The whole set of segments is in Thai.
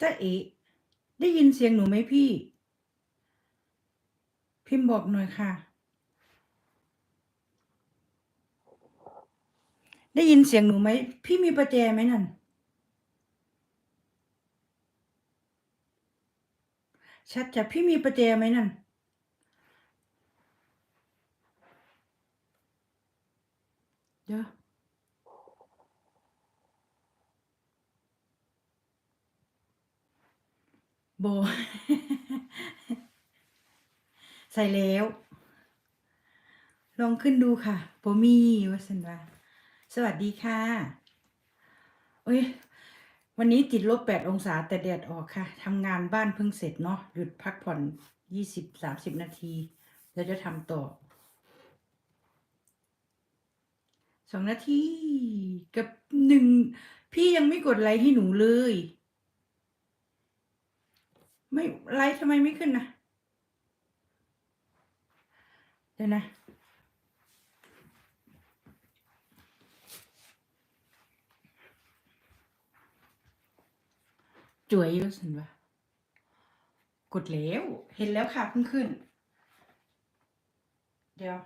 จ้าเอ๋ได้ยินเสียงหนูไหมพี่ พิมพ์บอกหน่อยค่ะ ได้ยินเสียงหนูไหม พี่มีประแจไหมนั่น ชัดจ้ะพี่มีประแจไหมนั่นเดี๋ยว โบ ใส่แล้ว ลองขึ้นดูค่ะโบมีวัสันวาสวัสดีค่ะเอ้ย วันนี้ติดลบแปดองศาแต่แดดออกค่ะทำงานบ้านเพิ่งเสร็จเนาะหยุดพักผ่อนยี่สิบสามสิบนาทีแล้วจะทำต่อสองนาทีกับหนึ่งพี่ยังไม่กดไลค์ให้หนูเลย ไม่ไลค์ทำไมไม่ขึ้นนะเดี๋ยวนะจ่วยรู้สึกว่ากดแล้วเห็นแล้วค่ะเพิ่งขึ้น เดี๋ยว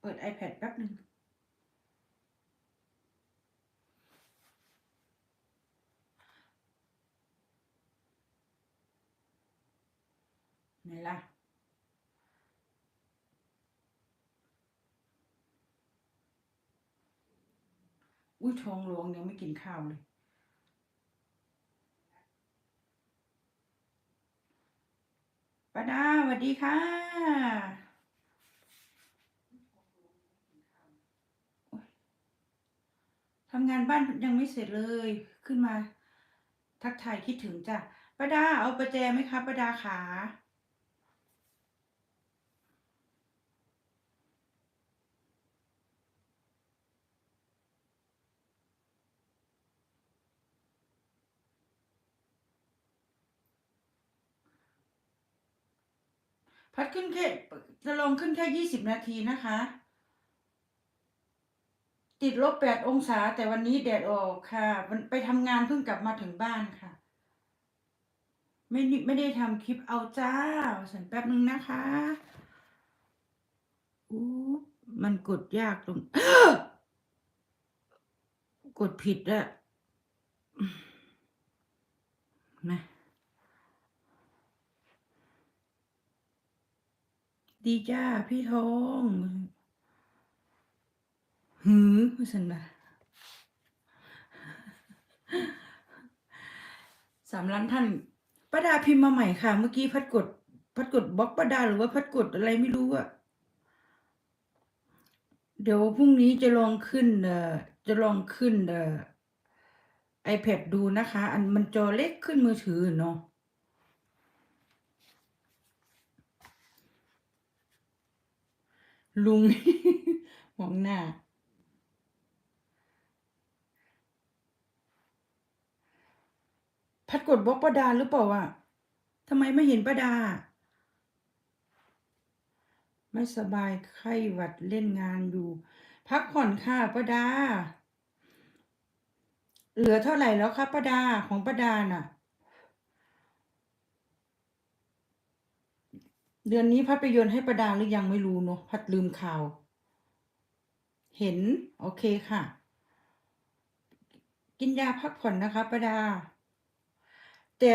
เปิด iPad แป๊บหนึ่ง ไหนล่ะ อุ้ยท้องร้องยังไม่กินข้าวเลยป้าดาสวัสดีค่ะทำงานบ้านยังไม่เสร็จเลย ขึ้นมา ทักทายคิดถึงจ้ะป้าดาเอาประแจไหมคะป้าดาขา พัดขึ้นแค่จะลงขึ้นแค่ยี่สิบนาทีนะคะ ติดลบแปดองศา แต่วันนี้แดดออกค่ะมันไปทำงานเพิ่งกลับมาถึงบ้านค่ะ ไม่ได้ไม่ได้ทำคลิปเอาจ้าสันแป๊บนึงนะคะอู้มันกดยากตรง กดผิดอะนะ ดีจ้าพี่ทองหือว่าสันนะสามล้านท่านป้าดาพิมพ์มาใหม่ค่ะ เมื่อกี้พัดกด พัดกดบล็อกป้าดาหรือว่าพัดกดอะไรไม่รู้อะเดี๋ยวพรุ่งนี้จะลองขึ้นเอ่อจะลองขึ้นเอ่อ iPad ดูนะคะ อันมันจอเล็กขึ้นมือถือเนาะ ลุงมองหน้า พัดกดบล็อกป้าดาหรือเปล่าวะทำไมไม่เห็นป้าดา ไม่สบายไข้หวัดเล่นงานอยู่ พักผ่อนค่ะป้าดา เหลือเท่าไหร่แล้วครับป้าดาของป้าดาน่ะ เดือนนี้พัดไปโยนให้ป้าดาหรือยังไม่รู้เนอะพัดลืมข่าว เห็น โอเคค่ะ กินยาพักผ่อนนะคะป้าดา แต่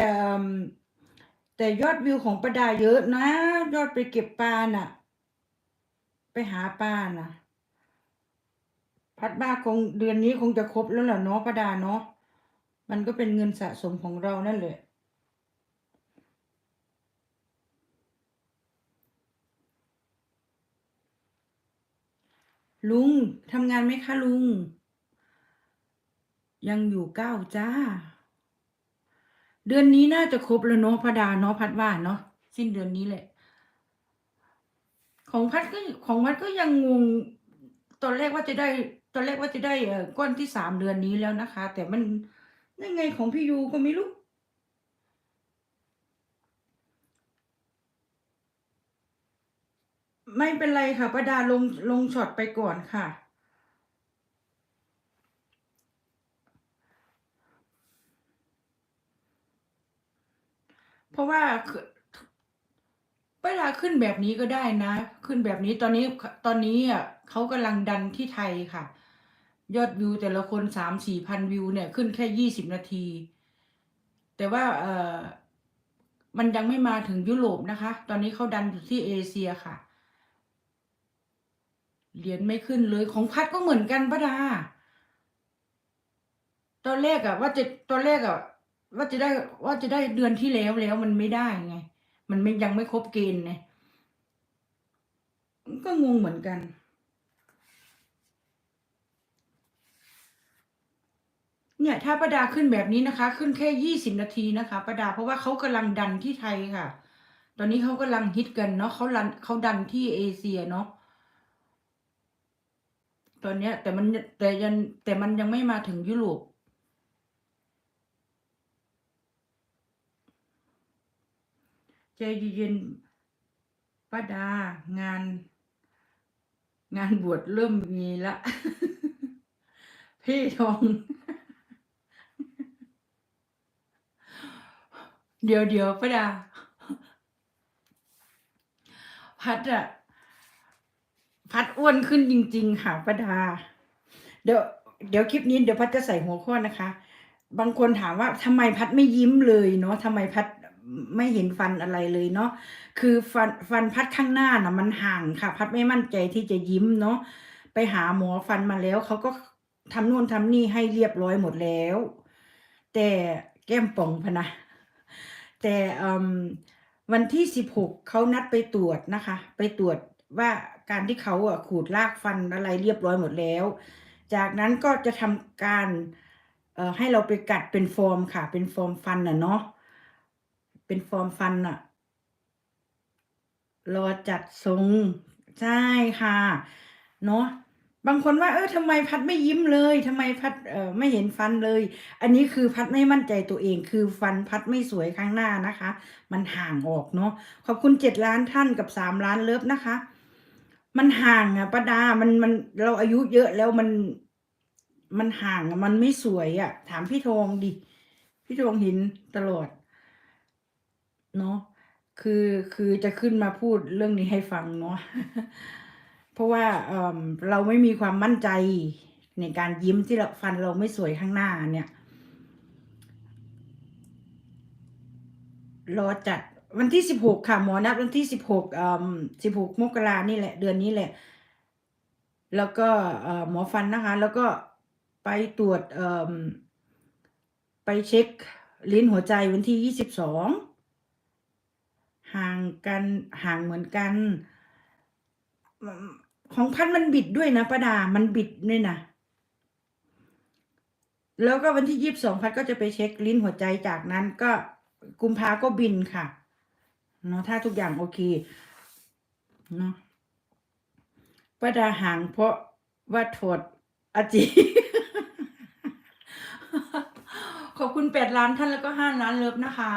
แต่ยอดวิวของประดาเยอะนะ ยอดไปเก็บปลาน่ะ ไปหาปลาน่ะ พัดบ้าคงเดือนนี้คงจะครบแล้วแหละเนาะประดาเนาะมันก็เป็นเงินสะสมของเรานั่นแหละ ลุงทำงานไหมคะลุง ยังอยู่เก้าจ้า เดือนนี้น่าจะครบแล้วเนาะพดาเนาะพัดว่าเนาะสิ้นเดือนนี้แหละ ของพัดก็ของพัดก็ยังงงตอนแรกว่าจะได้ ตอนแรกว่าจะได้เอ่อก้อนที่สามเดือนนี้แล้วนะคะ แต่มันยังไงของพี่ยูก็ไม่รู้ ไม่เป็นไรค่ะประดาลงลงช็อตไปก่อนค่ะ เพราะว่าประดาขึ้นแบบนี้ก็ได้นะ ขึ้นแบบนี้ตอนนี้ตอนนี้อะเขากำลังดันที่ไทยค่ะ ยอดวิวแต่ละคนสามสี่พันวิวเนี่ย ขึ้นแค่ยี่สิบนาที แต่ว่าเออมันยังไม่มาถึงยุโรปนะคะ ตอนนี้เขาดันอยู่ที่เอเชียค่ะ เหรียญไม่ขึ้นเลยของพัดก็เหมือนกันป้าดา ตอนแรกอะว่าจะตอนแรกอะว่าจะได้ว่าจะได้เดือนที่แล้วแล้วมันไม่ได้ไง มันไม่ยังไม่ครบเกณฑ์ไงก็งงเหมือนกัน เนี่ย ถ้าประดาขึ้นแบบนี้นะคะ ขึ้นแค่ยี่สิบนาทีนะคะประดาเพราะว่าเขากำลังดันที่ไทยค่ะ ตอนนี้เขากำลังฮิตกันเนาะเขาดันเขาดันที่เอเชียเนาะ ตอนเนี้ย แต่มันแต่ยังแต่มันยังไม่มาถึงยุโรปใจเย็นๆป้าดางาน งานบวชเริ่มมีละ พี่ทองเดี๋ยวเดี๋ยวป้าดาพัดอะ พัดอ้วนขึ้นจริง ๆ ค่ะป้าดา เดี๋ยวเดี๋ยวคลิปนี้เดี๋ยวพัดจะใส่หัวข้อนะคะ บางคนถามว่าทำไมพัดไม่ยิ้มเลยเนาะทำไมพัดไม่เห็นฟันอะไรเลยเนาะคือฟันฟันพัดข้างหน้าน่ะมันห่างค่ะ พัดไม่มั่นใจที่จะยิ้มเนาะไปหาหมอฟันมาแล้วเขาก็ทำนู่นทำนี่ให้เรียบร้อยหมดแล้ว แต่แก้มป่องพนะ แต่วันที่สิบหกเขานัดไปตรวจนะคะ ไปตรวจว่า การที่เขาอะขูดลากฟันอะไรเรียบร้อยหมดแล้ว จากนั้นก็จะทำการให้เราไปกัดเป็นฟอร์มค่ะ เป็นฟอร์มฟันน่ะเนาะเป็นฟอร์มฟันน่ะ รอจัดทรงใช่ค่ะ เนาะบางคนว่าเออทำไมพัดไม่ยิ้มเลยทำไมพัดเออไม่เห็นฟันเลย อันนี้คือพัดไม่มั่นใจตัวเองคือฟันพัดไม่สวยข้างหน้านะคะ มันห่างออกเนาะขอบคุณเจ็ดล้านท่านกับสามล้านเลิฟนะคะ มันห่างอะประดา มันมันเราอายุเยอะแล้วมัน มันห่างอะมันไม่สวยอะถามพี่ทองดิ พี่ทองเห็นตลอด เนาะคือคือจะขึ้นมาพูดเรื่องนี้ให้ฟังเนาะเพราะว่าเออเราไม่มีความมั่นใจในการยิ้มที่เราฟันเราไม่สวยข้างหน้าเนี่ยรอจัด วันที่สิบหกค่ะหมอนัดวันที่สิบหกอ่อสิบหกมกรานี่แหละ เดือนนี้แหละ แล้วก็หมอฟันนะคะ แล้วก็ไปตรวจไปเช็คลิ้นหัวใจวันที่ยี่สิบสองห่างกันห่างเหมือนกัน ของพันมันบิดด้วยนะประดา มันบิดด้วยนะแล้วก็วันที่ยี่สิบสองพัดก็จะไปเช็คลิ้นหัวใจจากนั้นก็กุมภาก็บินค่ะ เนาะถ้าทุกอย่างโอเคเนาะป้าดาห่างเพราะว่าถอดอาจีขอบคุณแปดล้านท่านแล้วก็ห้าล้านเลิฟนะคะ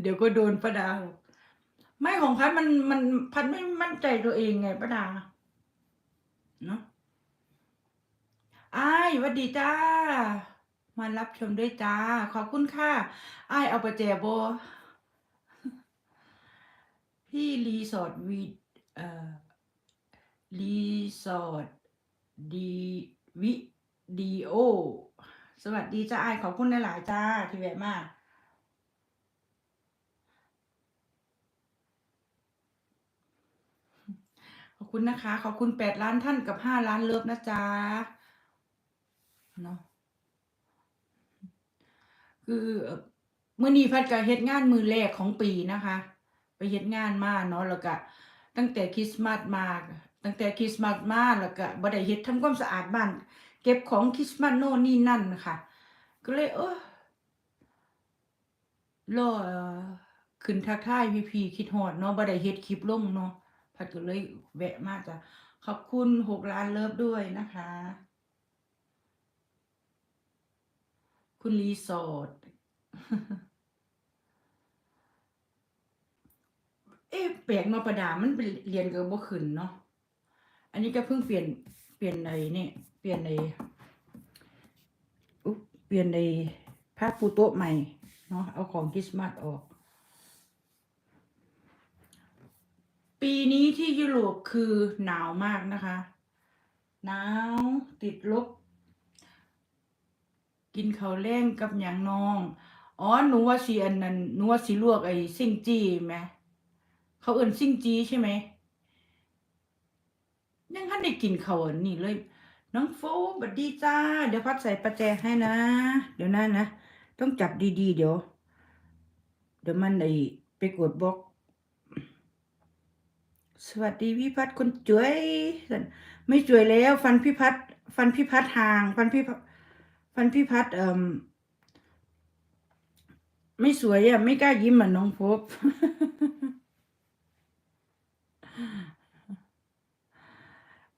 เดี๋ยวก็โดนป้าดา ไม่ของพัดมันมันพัดไม่มั่นใจตัวเองไงป้าดา เนาะ อ้ายหวัดดีจ้า มารับชมด้วยจ้า ขอบคุณค่ะอ้ายเอาไปแจโบ พี่รีสอร์ทวีเอ่อรีสอร์ทดีวิดีโอ สวัสดีจ้าอ้ายขอบคุณหลายๆจ้า ที่แวะมาขอบคุณนะคะ ขอบคุณแปดล้านท่านกับห้าล้านเลิฟนะจ๊ะ เนาะคือเมื่อนี้พัดก็เฮ็ดงานมือแรกของปีนะคะ ไปเฮ็ดงานมาเนาะแล้วก็ตั้งแต่คริสต์มาสมาตั้งแต่คริสต์มาสมาแล้วก็บ่ได้เฮ็ดทำความสะอาดบ้าน เก็บของคริสต์มาสโน่นนี่นั่นค่ะ ก็เลยเออรอเอ่อขึ้นทักทายพี่ๆคิดฮอดเนาะบ่ได้เฮ็ดคลิปลงเนาะพัดก็เลยแวะมาจ้ะขอบคุณหกล้านเลิฟด้วยนะคะ คุณรีสอร์ทเอ๊ะแปลกเนาประดามันไปเรียนก็บ่ขึ้นเนาะอันนี้ก็เพิ่งเปลี่ยนเปลี่ยนในนี่เปลี่ยนในอุ๊บเปลี่ยนในผ้าปูโต๊ะใหม่เนาะเอาของคริสต์มาสออก ปีนี้ที่ยุโรปคือหนาวมากนะคะ หนาวติดลบ กินข้าวแรงกับหยังน้อง อ๋อหนูว่าสีอันนั้นหนูว่าสีลวกไอ้ซิ่งจี้ไหมเขาเอิ่นซิ่งจี้ใช่ไหมยังท่านได้กินข้าวนนี้เลย น้องโฟบัดดีจ้า เดี๋ยวพัดใส่ประแจให้นะ เดี๋ยวนั่นนะต้องจับดีๆ เดี๋ยว เดี๋ยวมันไอไปกดบล็อก สวัสดีพี่พัดคนจวยไม่จวยแล้ว ฟันพี่พัดฟันพี่พัดห่าง ฟันพี่พัด ฟันพี่พัดเอ่มไม่สวยอะ ไม่กล้ายิ้มเหมือนน้องพบ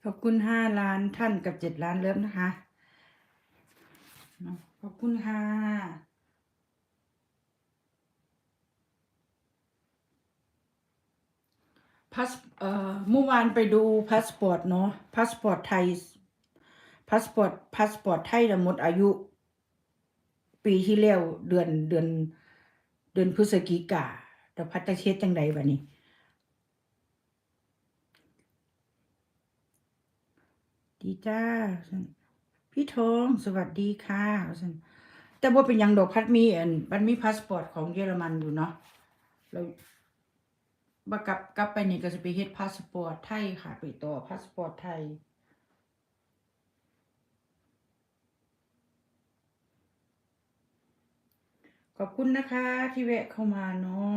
ขอบคุณห้าล้านท่านกับเจ็ดล้านเลิฟนะคะเนาะขอบคุณค่ะพาสเอ่อเมื่อวานไปดูพาสปอร์ตเนาะพาสปอร์ตไทย พาสปอร์ตพาสปอร์ตไทยนะหมดอายุ ปีที่แล้วเดือนเดือน เดือนพฤศจิกาแต่พัตเชษจังใดวะนี่ดีจ้าพี่ทองสวัสดีค่ะแต่ว่าเป็นยังดอกพัดมีอันมันมีพาสปอร์ตของเยอรมันอยู่เนาะเราบักกลับกลับไปนี่ก็จะไปเฮ็ดพาสปอร์ตไทยค่ะ ไปต่อพาสปอร์ตไทย ขอบคุณนะคะที่แวะเข้ามาเนาะ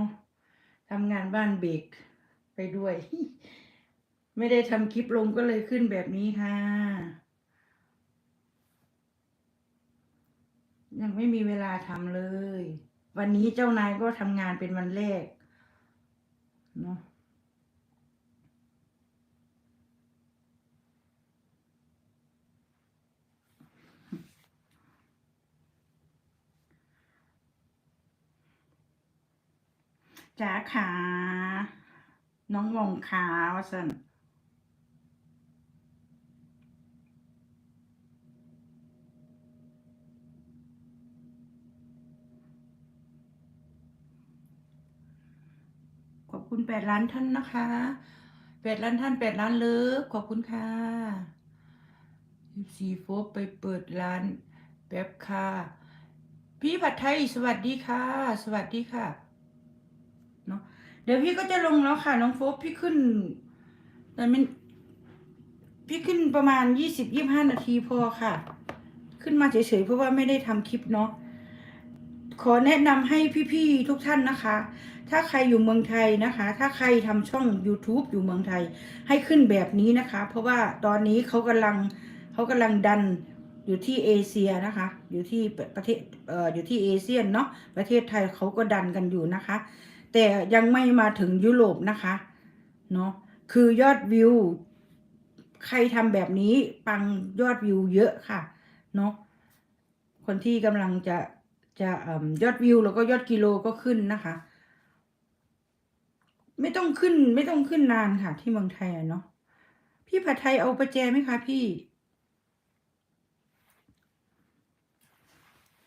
ทำงานบ้านเบรกไปด้วย ไม่ได้ทำคลิปลงก็เลยขึ้นแบบนี้ค่ะ ยังไม่มีเวลาทำเลย วันนี้เจ้านายก็ทำงานเป็นวันแรกเนาะ จ๋าขาน้องวงขาวสันขอบคุณแปดล้านท่านนะคะแปดล้านท่านแปดล้านเลิฟขอบคุณค่ะสีโฟไปเปิดร้านแป๊บค่ะ พี่ผัดไทยสวัสดีค่ะ สวัสดีค่ะ ดี๋ยวพี่ก็จะลงแล้วค่ะน้องโฟกพี่ขึ้น แต่มันพี่ขึ้นประมาณยี่สิบยี่ห้านาทีพอค่ะ ขึ้นมาเฉยๆเพราะว่าไม่ได้ทำคลิปเนาะขอแนะนำให้พี่ๆทุกท่านนะคะ ถ้าใครอยู่เมืองไทยนะคะ ถ้าใครทำช่อง YouTube อยู่เมืองไทย ให้ขึ้นแบบนี้นะคะ เพราะว่าตอนนี้เขากำลังเขากำลังดันอยู่ที่เอเชียนะคะ อยู่ที่ประเทศเอ่ออยู่ที่เอเชียนเนาะประเทศไทยเขาก็ดันกันอยู่นะคะ แต่ยังไม่มาถึงยุโรปนะคะเนาะคือยอดวิว ใครทำแบบนี้ปังยอดวิวเยอะค่ะเนาะคนที่กำลังจะจะอยอดวิวแล้วก็ยอดกิโลก็ขึ้นนะคะ ไม่ต้องขึ้นไม่ต้องขึ้นนานค่ะ ที่เมืองไทยเนาะพี่ผัดไทยเอาประแจไหมคะพี่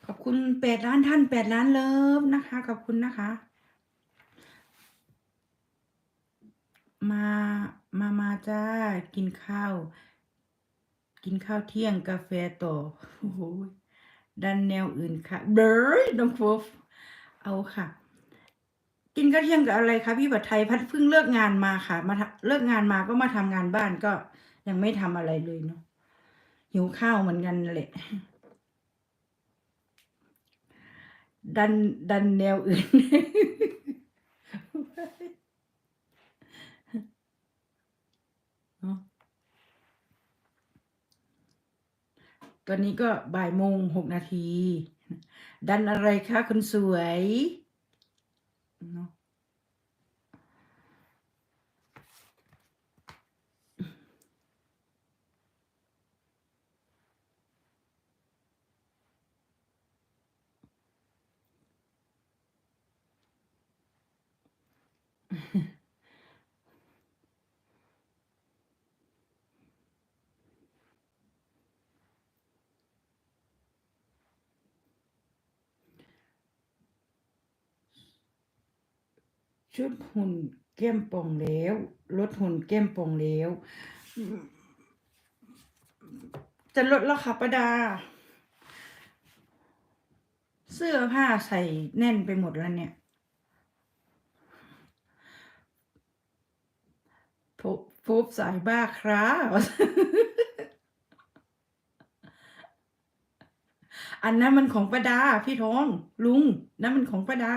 ขอบคุณแปดล้านท่านแปดล้านเลิฟนะคะ ขอบคุณนะคะ มา มา มาจ้า กินข้าว กินข้าวเที่ยงกาแฟต่อโอ้โหดันแนวอื่นค่ะ เบอร์น้องโฟฟเอาค่ะ กินข้าวเที่ยงกับอะไรคะพี่บัตไทยพัดเพิ่งเลิกงานมาค่ะ มาเลิกงานมาก็มาทำงานบ้านก็ยังไม่ทำอะไรเลยเนาะหิวข้าวเหมือนกันนั่นแหละดันดันแนวอื่น เนาะ ตอนนี้ก็บ่ายโมงหกนาที ดันอะไรคะคุณสวยเนาะ ชุดหุ่นแก้มป่องแล้วลดหุ่นแก้มป่องแล้ว จะลดแล้วค่ะประดา เสื้อผ้าใส่แน่นไปหมดแล้วเนี่ยพบพบสายบ้าครับอันนั้นมันของประดา พี่ทอง ลุงนั่นมันของประดา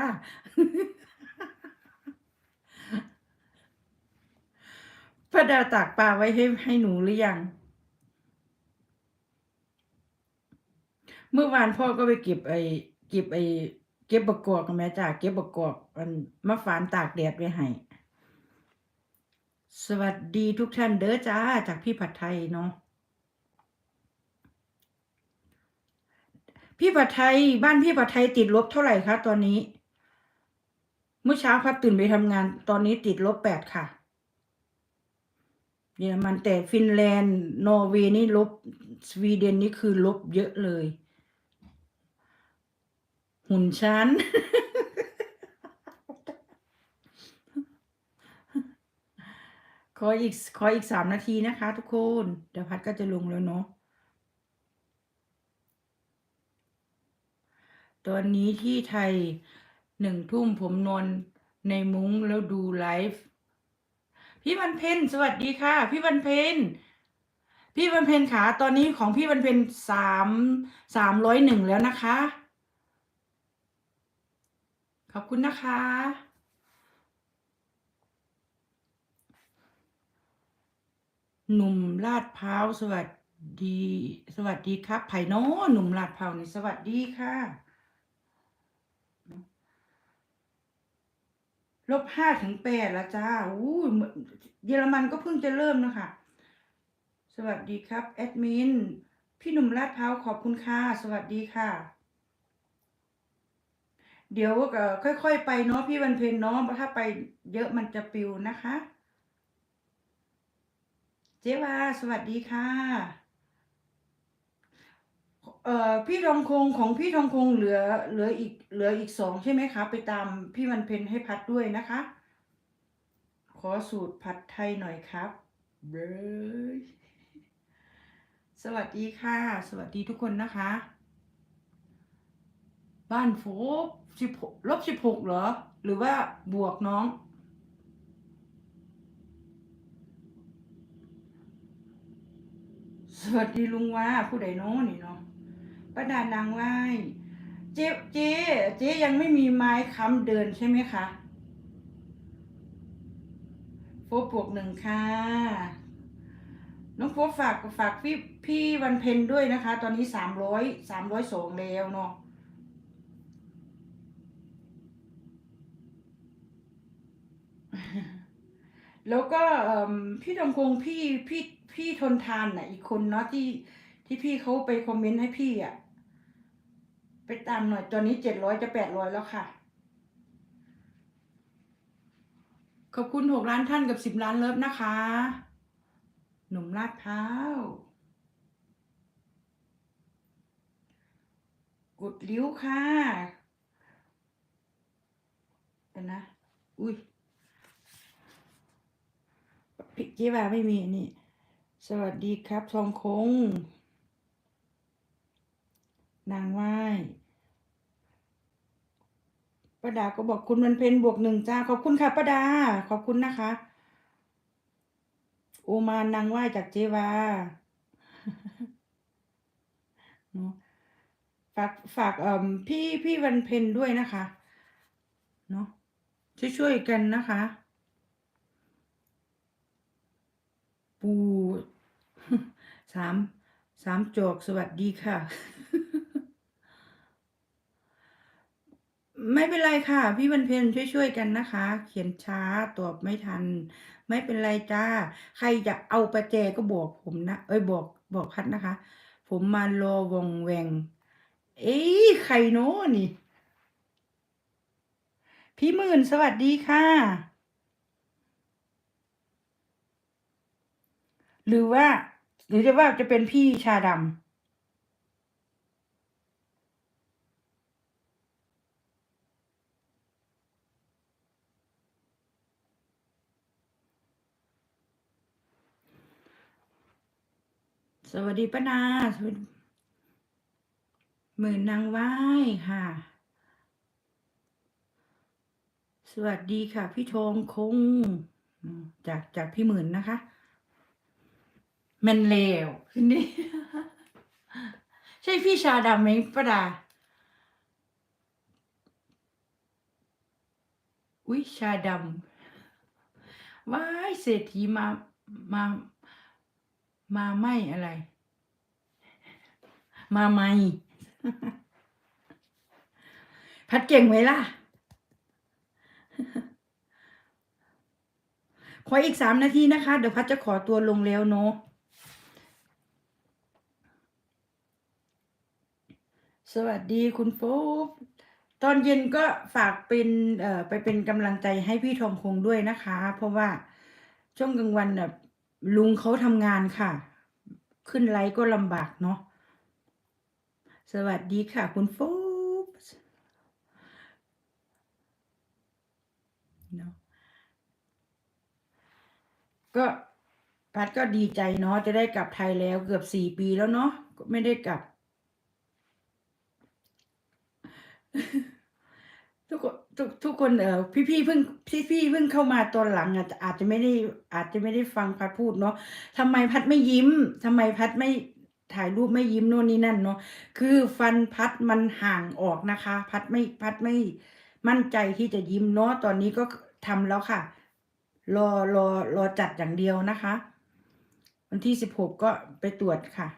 ประ ดาตากปลาไว้ให้ให้หนูหรือยัง เมื่อวานพ่อก็ไปเก็บไอ้เก็บไอ้เก็บบักกอกกับแม่จ้าเก็บบักกอกมันมาฝานตากแดดไว้ให้สวัสดีทุกท่านเด้อจ้าจากพี่ผัดไทยเนาะพี่ผัดไทยบ้านพี่ผัดไทยติดลบเท่าไหร่คะตอนนี้ เมื่อเช้าพัดตื่นไปทำงาน ตอนนี้ติดลบแปดค่ะ เยอรมันแต่ฟินแลนด์ นอร์เวย์นี่ลบสวีเดนนี่คือลบเยอะเลย หุ่นฉันขออีกขออีกสามนาทีนะคะ ทุกคน เดี๋ยวพัดก็จะลงแล้วเนาะตอนนี้ที่ไทยหนึ่งทุ่มผมนอนในมุ้งแล้วดูไลฟ์ พี่วันเพ็ญสวัสดีค่ะ พี่วันเพ็ญพี่วันเพ็ญขาตอนนี้ของพี่วันเพ็ญสามสามร้อยหนึ่งแล้วนะคะ ขอบคุณนะคะหนุ่มลาดพร้าวสวัสดี สวัสดีครับไผ่น้อหนุ่มลาดพร้าวนี่สวัสดีค่ะ ลบห้าถึงแปดล้วจ้าอู้เหมือนเยอรมันก็เพิ่งจะเริ่มนะคะ สวัสดีครับ แอดมิน พี่หนุ่มลาดพร้าวขอบคุณค่ะ สวัสดีค่ะ เดี๋ยวเอ่อค่อยๆไปเนาะพี่วันเพ็ญเนาะถ้าไปเยอะมันจะปิวนะคะ เจ๊วาสวัสดีค่ะ เอ่อพี่ทองคงของพี่ทองคงเหลือเหลืออีกเหลืออีกสองใช่ไหมคะ ไปตามพี่วันเพ็ญให้พัดด้วยนะคะ ขอสูตรผัดไทยหน่อยครับเบยสวัสดีค่ะ สวัสดีทุกคนนะคะ บ้านโฟบสิบลบสิบหกเหรอ หรือว่าบวกน้องสวัสดีลุงว่าผู้ใดโน้นี่เนาะ ป้าดานางไหว้เจ๊เจ๊เจ๊ยังไม่มีไม้ค้ำเดินใช่ไหมคะโฟบวกหนึ่งค่ะ น้องโฟบฝากฝากพี่พี่วันเพ็ญด้วยนะคะ ตอนนี้สามร้อยสามร้อยสองแล้วเนาะแล้วก็พี่ดำคงพี่พี่พี่ทนทานน่ะ อีกคนเนาะที่ที่พี่เขาไปคอมเมนต์ให้พี่อะ ไปตามหน่อยตอนนี้เจ็ดร้อยจะแปดร้อยแล้วค่ะ ขอบคุณหกล้านท่านกับสิบล้านเลิฟนะคะ หนุ่มลาดพร้า กดลิ้วค่ะนะ อุ้ยพี่เจ๊ว่าไม่มีนนี่ สวัสดีครับทองคง นางไหว้ป้าดาก็บอกคุณมันเพนบวกหนึ่งจ้า ขอบคุณค่ะป้าดา ขอบคุณนะคะโอมานนางไหว้จากเจวาเนาะฝากฝากเอ่อพี่พี่วันเพ็ญด้วยนะคะ เนาะช่วยๆกันนะคะ ปูสามสามจอกสวัสดีค่ะ ไม่เป็นไรค่ะ พี่วันเพ็ญช่วยๆกันนะคะ เขียนช้าตอบไม่ทัน ไม่เป็นไรจ้า ใครจะเอาประแจก็บอกผมนะ เอ้ยบอกบอกพัดนะคะ ผมมารอวงแวง เอ้ยใครโน้นี่ พี่หมื่นสวัสดีค่ะ หรือว่า หรือจะว่าจะเป็นพี่ชาดำ สวัสดีป้านาสวัสดีหมื่นนางไหว้ค่ะ สวัสดีค่ะ พี่ทองคง จากจากพี่หมื่นนะคะแมันเลวขึ้นนี่ใช่พี่ชาดำไหมป้าดา อุ๊ยชาดำว้ายเศรษฐีมามา มาไม่อะไร มาไม่ พัดเก่งไหมล่ะขออีกสามนาทีนะคะ เดี๋ยวพัดจะขอตัวลงแล้วเนาะสวัสดีคุณโฟกตอนเย็นก็ฝากเป็นเอ่อไปเป็นกำลังใจให้พี่ทองคงด้วยนะคะ เพราะว่าช่วงกลางวันน่ะ ลุงเขาทำงานค่ะ ขึ้นไลฟ์ก็ลำบากเนาะสวัสดีค่ะ คุณโฟกเนาะก็พัดก็ดีใจเนาะจะได้กลับไทยแล้วเกือบสี่ปีแล้วเนาะก็ไม่ได้กลับ ทุกคนทุกทุกคนเออพี่พี่เพิ่งพี่พี่เพิ่งเข้ามาตอนหลังอาจจะอาจจะไม่ได้อาจจะไม่ได้ฟังพัดพูดเนาะทำไมพัดไม่ยิ้มทำไมพัดไม่ถ่ายรูปไม่ยิ้มโน่นนี่นั่นเนาะคือฟันพัดมันห่างออกนะคะ พัดไม่พัดไม่มั่นใจที่จะยิ้มเนาะตอนนี้ก็ทำแล้วค่ะ รอรอรอจัดอย่างเดียวนะคะ วันที่สิบหกก็ไปตรวจค่ะ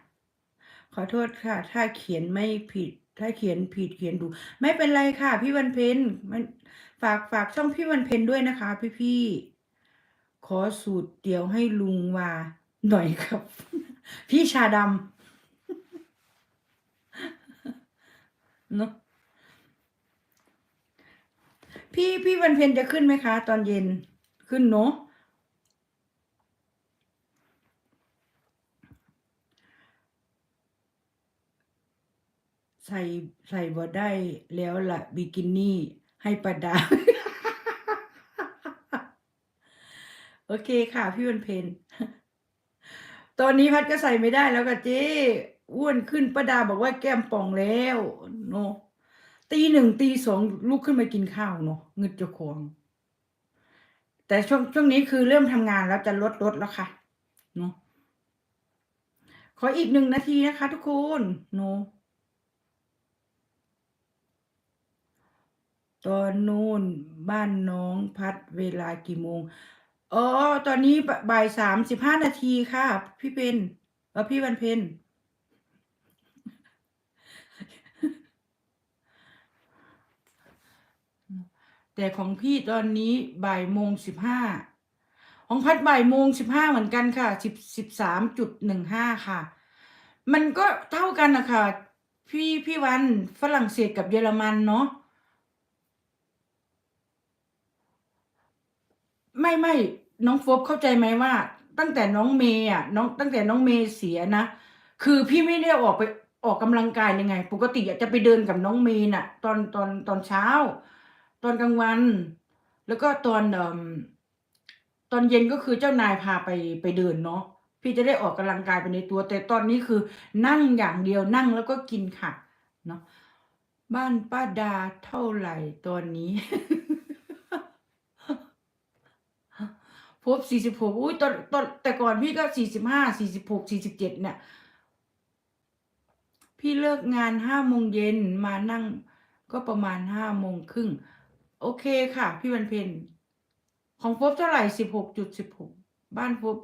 ขอโทษค่ะ ถ้าเขียนไม่ผิด ถ้าเขียนผิดเขียนดูไม่เป็นไรค่ะ พี่วันเพ็ญมันฝากฝากช่องพี่วันเพ็ญด้วยนะคะ พี่พี่ๆขอสูตรเดียวให้ลุงว่าหน่อยครับ พี่ชาดำเนอะพี่พี่วันเพ็ญจะขึ้นไหมคะ ตอนเย็นขึ้นเนาะ ใส่ใส่บ่ได้แล้วล่ะบิกินี่ให้ประดา โอเคค่ะพี่วันเพ็ญตอนนี้พัดก็ใส่ไม่ได้แล้วค่ะเจ๊อ้วนขึ้นประดาบอกว่าแก้มป่องแล้วเนาะตีหนึ่งตีสองลุกขึ้นมากินข้าวเนาะเงึดจ้าของแต่ช่วงช่วงนี้คือเริ่มทำงานแล้วจะลดลดแล้วค่ะเนาะขออีกหนึ่งนาทีนะคะทุกคนเนาะ ตอนนู่นบ้านน้องพัดเวลากี่โมงอ๋อตอนนี้บ่ายสามสิบห้านาทีค่ะ พี่เป็นเออพี่วันเพ็ญแต่ของพี่ตอนนี้บ่ายโมงสิบห้าของพัดบ่ายโมงสิบห้าเหมือนกันค่ะสิบสิบสามจุดหนึ่งห้าค่ะ มันก็เท่ากันนะคะพี่พี่วันฝรั่งเศสกับเยอรมันเนาะ ไม่ไม่น้องโฟบเข้าใจไหมว่า ตั้งแต่น้องเมย์อะน้องตั้งแต่น้องเมย์เสียนะคือพี่ไม่ได้ออกไปออกกำลังกายยังไง ปกติอะจะไปเดินกับน้องเมย์น่ะ ตอนตอนตอนเช้า ตอนกลางวัน แล้วก็ตอนเอ่มตอนเย็นก็คือเจ้านายพาไปไปเดินเนาะพี่จะได้ออกกำลังกายไปในตัว แต่ตอนนี้คือนั่งอย่างเดียวนั่งแล้วก็กินค่ะเนาะบ้านป้าดาเท่าไหร่ตอนนี้ พบสี่สิบหกอุ้ยตอนตอนแต่ก่อนพี่ก็สี่สิบห้าสี่สิบหกสี่สิบเจ็ดเนี่ยพี่เลิกงานห้าโมงเย็นมานั่งก็ประมาณห้าโมงครึ่งโอเคค่ะ พี่วันเพ็ญของพบเท่าไหร่สิบหกจุดสิบหกบ้านพบ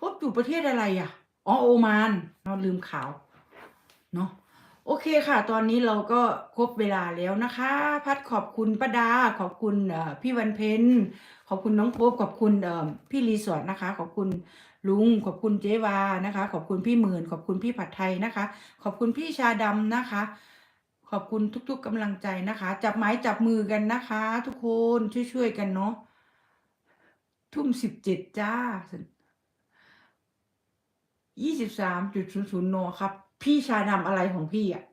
พบอยู่ประเทศอะไรอะอ๋อโอมานเราลืมข่าวเนาะ โอเคค่ะ ตอนนี้เราก็ครบเวลาแล้วนะคะ พัดขอบคุณป้าดา ขอบคุณพี่วันเพ็ญขอบคุณน้องโป๊บขอบคุณพี่รีสอร์ทนะคะ ขอบคุณลุง ขอบคุณเจวานะคะ ขอบคุณพี่หมื่น ขอบคุณพี่ผัดไทยนะคะ ขอบคุณพี่ชาดำนะคะ ขอบคุณทุกๆกำลังใจนะคะ จับไม้จับมือกันนะคะ ทุกคนช่วยๆกันเนาะทุ่มสิบเจ็ดจ้ายี่สิบสามจุดศูนย์ศูนย์โนครับ พี่ชาดำอะไรของพี่อะ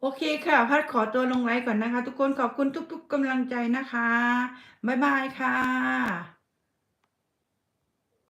โอเคค่ะพัดขอตัวลงไลฟ์ก่อนนะคะ ทุกคนขอบคุณทุก ๆกำลังใจนะคะ บ๊ายบายค่ะ